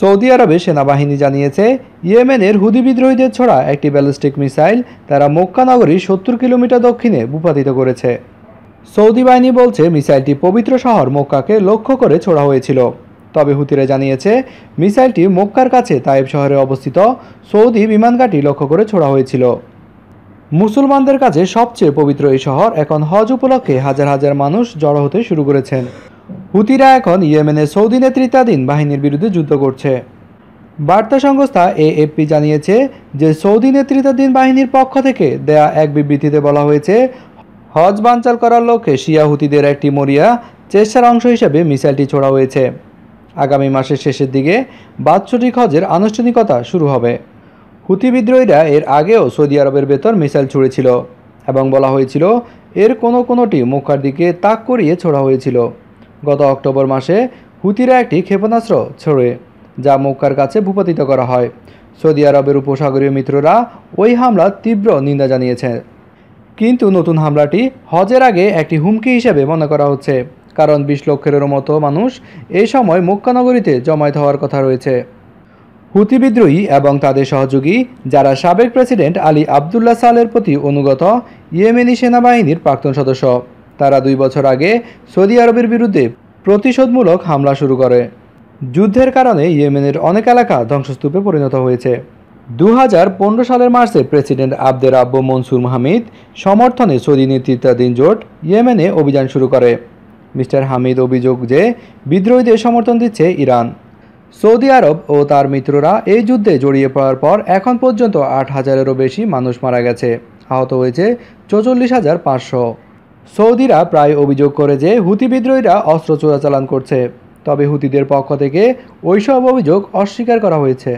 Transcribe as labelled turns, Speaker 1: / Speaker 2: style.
Speaker 1: Saudi আরবে সেনাবাহিনী জানিয়েছে, ইয়েমেনের হুদি বিদ্রোহীদের ছড়া একটি ব্যালিস্টিক মিসাইল তারা মক্কা নগরীর সত্তর কিলোমিটার দক্ষিণে ভূপাতিত করেছে। সৌদি বাহিনী বলছে, মিসাইলটি পবিত্র শহর মক্কাকে লক্ষ্য করে ছোড়া হয়েছিল। তবে হুতিরা জানিয়েছে, মিসাইলটি মক্কার কাছে তাইব শহরে অবস্থিত সৌদি বিমানঘাটি লক্ষ্য করে ছোড়া হয়েছিল। মুসলমানদের কাছে সবচেয়ে পবিত্র এই শহর এখন হজ উপলক্ষে হাজার হাজার মানুষ জড়ো হতে শুরু করেছেন। হুতিরা এখন ইয়েমেনের সৌদি নেতৃত্বাধীন বাহিনীর বিরুদ্ধে যুদ্ধ করছে। বার্তা সংস্থা এএফপি জানিয়েছে যে সৌদি নেতৃত্বাধীন বাহিনীর পক্ষ থেকে দেয়া এক বিবৃতিতে বলা হয়েছে, হজ বানচাল করার লক্ষ্যে শিয়া হুতিদের একটি মরিয়া চেষ্টার অংশ হিসেবে মিসাইলটি ছোড়া হয়েছে। আগামী মাসের শেষের দিকে বাৎসরিক হজের আনুষ্ঠানিকতা শুরু হবে। হুতি বিদ্রোহীরা এর আগেও সৌদি আরবের ভেতর মিসাইল ছুড়েছিল এবং বলা হয়েছিল, এর কোনো কোনোটি মক্কার দিকে তাক করিয়ে ছোড়া হয়েছিল। গত অক্টোবর মাসে হুতিরা একটি ক্ষেপণাস্ত্র ছোড়ে, যা মক্কার কাছে ভূপাতিত করা হয়। সৌদি আরবের উপসাগরীয় মিত্ররা ওই হামলার তীব্র নিন্দা জানিয়েছে। কিন্তু নতুন হামলাটি হজের আগে একটি হুমকি হিসেবে মনে করা হচ্ছে, কারণ বিশ লক্ষেরও মতো মানুষ এই সময় মক্কানগরীতে জমায়েত হওয়ার কথা রয়েছে। হুতি বিদ্রোহী এবং তাদের সহযোগী, যারা সাবেক প্রেসিডেন্ট আলী আবদুল্লাহ সালের প্রতি অনুগত ইয়েমেনি সেনাবাহিনীর প্রাক্তন সদস্য। তারা দুই বছর আগে সৌদি আরবের বিরুদ্ধে প্রতিশোধমূলক হামলা শুরু করে। যুদ্ধের কারণে ইয়েমেনের অনেক এলাকা ধ্বংসস্তূপে পরিণত হয়েছে। দু হাজার পনেরো সালের মার্চে প্রেসিডেন্ট আবদের আব্বু মনসুর মাহমিদ সমর্থনে সৌদি নেতৃত্বাধীন জোট ইয়েমেনে অভিযান শুরু করে। মিস্টার হামিদ অভিযোগ যে, বিদ্রোহীদের সমর্থন দিচ্ছে ইরান। সৌদি আরব ও তার মিত্ররা এই যুদ্ধে জড়িয়ে পড়ার পর এখন পর্যন্ত আট হাজারেরও বেশি মানুষ মারা গেছে। আহত হয়েছে চৌচল্লিশ হাজার পাঁচশো। সৌদিরা প্রায় অভিযোগ করে যে হুতি বিদ্রোহীরা অস্ত্র চোরাচালান করছে, তবে হুতিদের পক্ষ থেকে ওইসব অভিযোগ অস্বীকার করা হয়েছে।